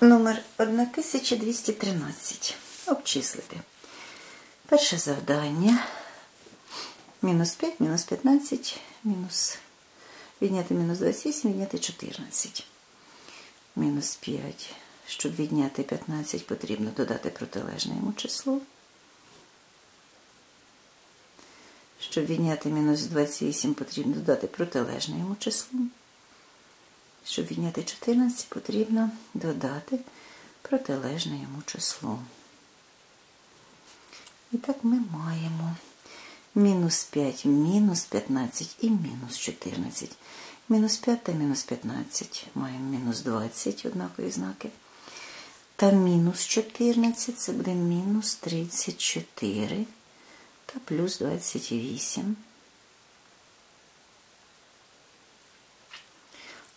Номер 1213. Обчислити. Перше завдання. Мінус 5, мінус 15, мінус відняти мінус 28, відняти 14. Мінус 5. Щоб відняти 15, потрібно додати протилежне йому число. Щоб відняти мінус 28, потрібно додати протилежне йому число. Щоб відняти 14, потрібно додати протилежне йому число. І так ми маємо мінус 5, мінус 15 і мінус 14. Мінус 5 та мінус 15 маємо мінус 20 однакові знаки. Та мінус 14 це буде мінус 34 та плюс 28.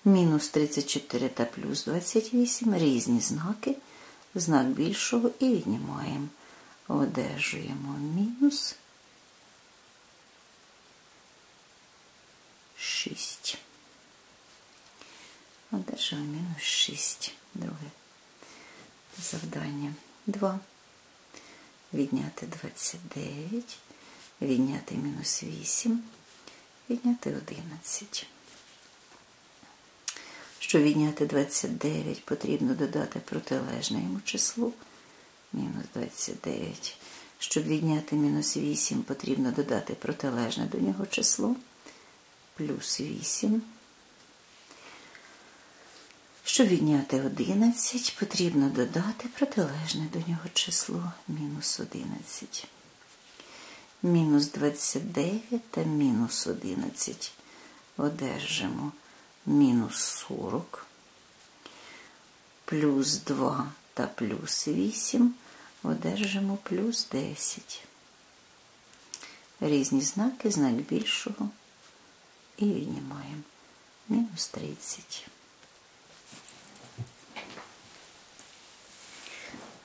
Мінус 34 та плюс 28 різні знаки, знак більшого і віднімаємо. Одержуємо мінус 6. Одержуємо мінус 6. Друге завдання. 2. Відняти 29, відняти мінус 8, відняти 11. Щоб відняти 29, потрібно додати протилежне йому число. Мінус 29. Щоб відняти мінус 8, потрібно додати протилежне до нього число. Плюс 8. Щоб відняти 11, потрібно додати протилежне до нього число мінус 11. Мінус 29 та мінус 11 одержимо мінус 40, плюс 2 та плюс 8 одержимо плюс 10. Різні знаки, знак більшого і віднімаємо мінус 30.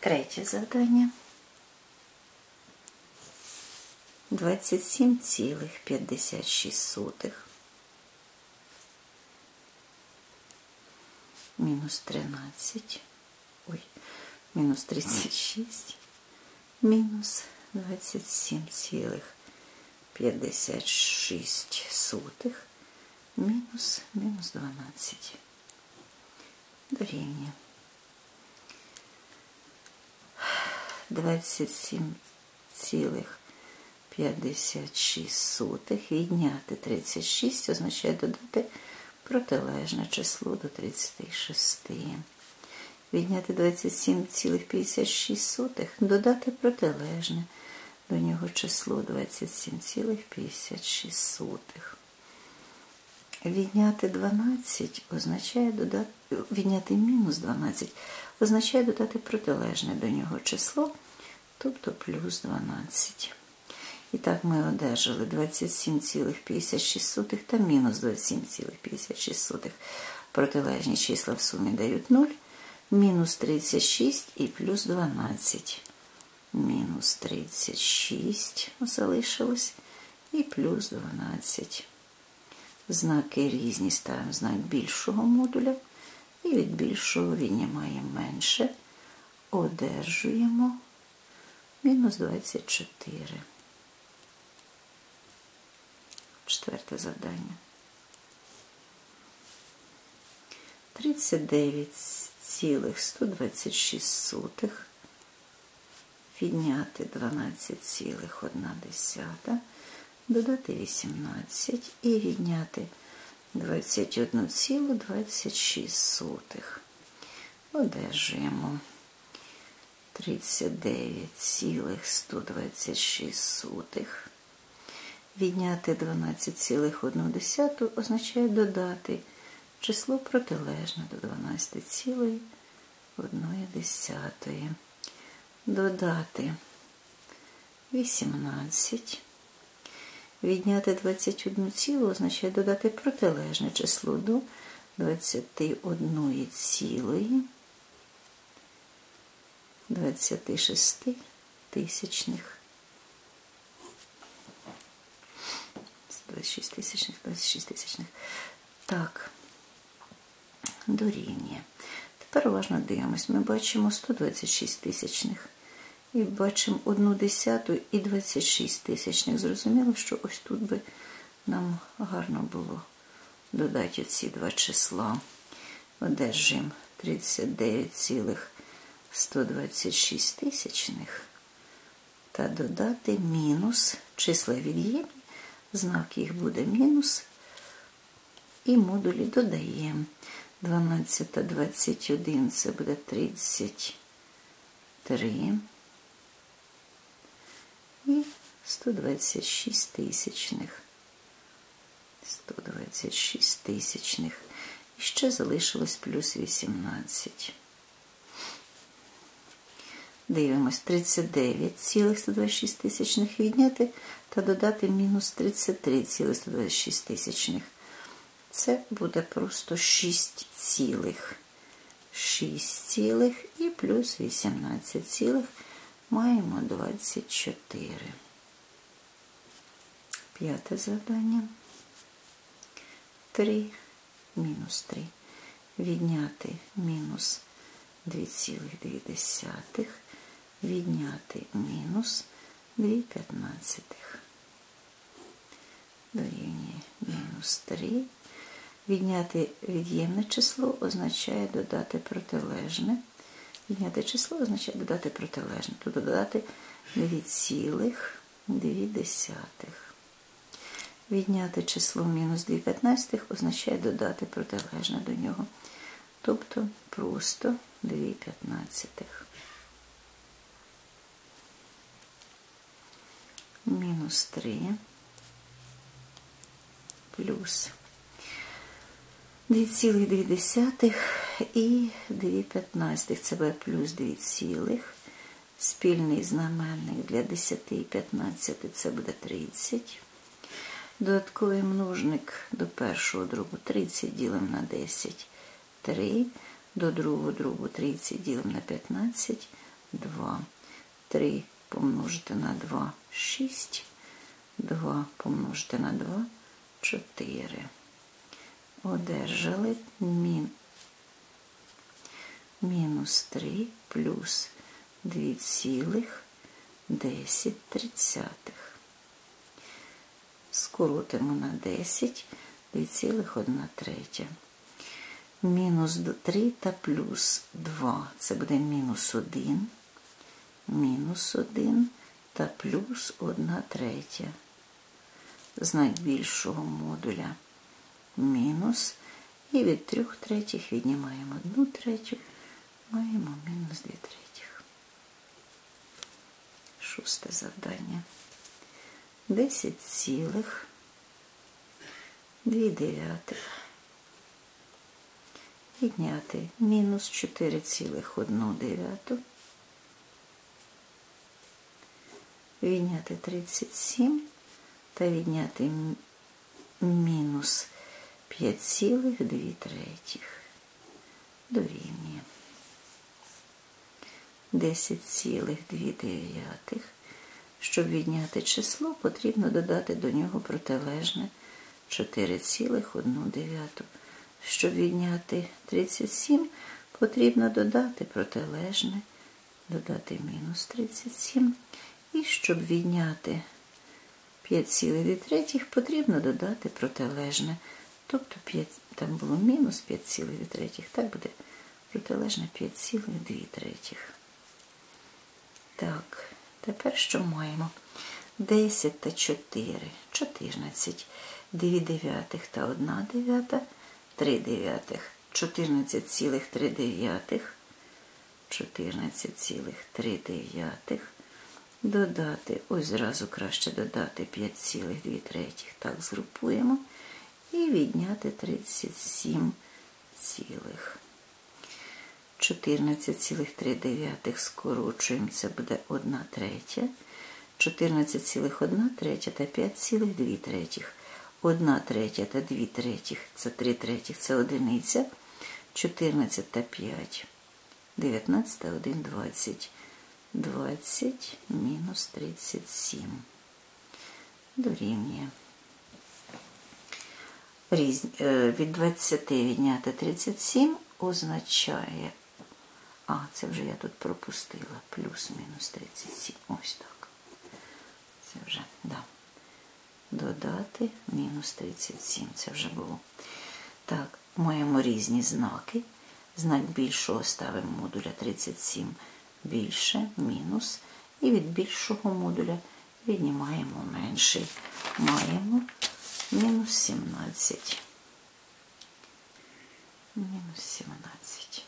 Третє завдання. 27,56 мінус 13, ой, мінус 36, мінус 27,56 мінус мінус 12. Дорівнює. 27,56 відняти 36 означає додати протилежне число до 36. Відняти 27,56, додати протилежне до нього число 27,56. Відняти 12 означає додати, відняти мінус 12 означає додати протилежне до нього число, тобто плюс 12. І так ми одержали 27,56 та мінус 27,56. Протилежні числа в сумі дають 0, мінус 36 і плюс 12. Мінус 36 залишилось і плюс 12. Знаки різні ставимо знак більшого модуля. І від більшого віднімаємо менше. Одержуємо мінус 24. Четверте завдання. 39,126 відняти 12,1, додати 18 і відняти 21,26. Одержуємо 39,126. Відняти 12,1 означає додати число протилежне до 12,1. Додати 18. Відняти 21 цілу означає додати протилежне число до 21 цілої 26 тисячних. 26 тисячних, 26 тисячних. Так, дорівнює. Тепер уважно дивимось. Ми бачимо 126 тисячних. І бачимо 1 десяту і 26 тисячних. Зрозуміло, що ось тут би нам гарно було додати ці два числа. Одержимо 39,126 тисячних та додати мінус числа від'ємні, знак їх буде мінус. І модулі додаємо. 12 та 21 це буде 33 і 126 тисячних. 126 тисячних. І ще залишилось плюс 18. Дивимось 39,126 тисячних відняти та додати мінус 33,126 тисячних. Це буде просто 6 цілих. 6 цілих і плюс 18 цілих маємо 24. П'яте завдання. 3 мінус 3. Відняти мінус 2,2. Відняти мінус 2 п'ятнадцятих. Дорівнює мінус 3. Відняти від'ємне число означає додати протилежне. Відняти число означає додати протилежне. Тут додати 2,2. Відняти число мінус 2 п'ятнадцятих означає додати протилежне до нього. Тобто просто 2 п'ятнадцятих. Мінус 3 плюс 2,2 і 2,15. Це буде плюс 2 цілих. Спільний знаменник для 10 і 15 це буде 30. Додатковий множник до першого дробу 30 ділимо на 10 3. До другого дробу 30 ділимо на 15 2. 3 помножити на 2 6. 2 помножити на 2 4 одержали мін, мінус 3 плюс 2,10. Скоротимо на 10 2,1 третя. Мінус 3 та плюс 2. Це буде мінус 1, мінус 1 та плюс 1 третя. Знак більшого модуля мінус. І від 3 третіх віднімаємо 1 третю, маємо мінус 2 третіх. Шосте завдання. 10 цілих 2 дев'ятих. Відняти мінус 4,1 дев'яту. Відняти 37 та відняти мінус 5,2 третіх дорівнює 10,2. Щоб відняти число, потрібно додати до нього протилежне 4,1. Щоб відняти 37, потрібно додати протилежне, додати мінус 37. І щоб відняти 5,2 потрібно додати протилежне. Тобто 5, там було мінус 5,2, так буде протилежне 5,2. Так, тепер що маємо? 10 та 4, 14, 2 дев'ятих та 1 дев'ята, 3 дев'ятих, 14,3 дев'ятих, 14,3 дев'ятих. Додати, ось зразу краще додати 5,2 третіх. Так, згрупуємо і відняти 37 цілих. 14,3 скорочуємо, це буде 1 третя. 14,1 третя та 5,2 третіх. 1 третя та 2 третіх це 3 третіх, це одиниця. 14 та 5. 19 та 1, 20. 20 мінус 37. Дорівнює. Різ... Від 20 відняти 37 означає А, це вже я тут пропустила. Плюс-мінус 37. Ось так. Це вже, да. Додати мінус 37. Це вже було. Так, маємо різні знаки. Знак більшого ставимо модуля 37 більше, мінус. І від більшого модуля віднімаємо менший. Маємо мінус 17. Мінус 17.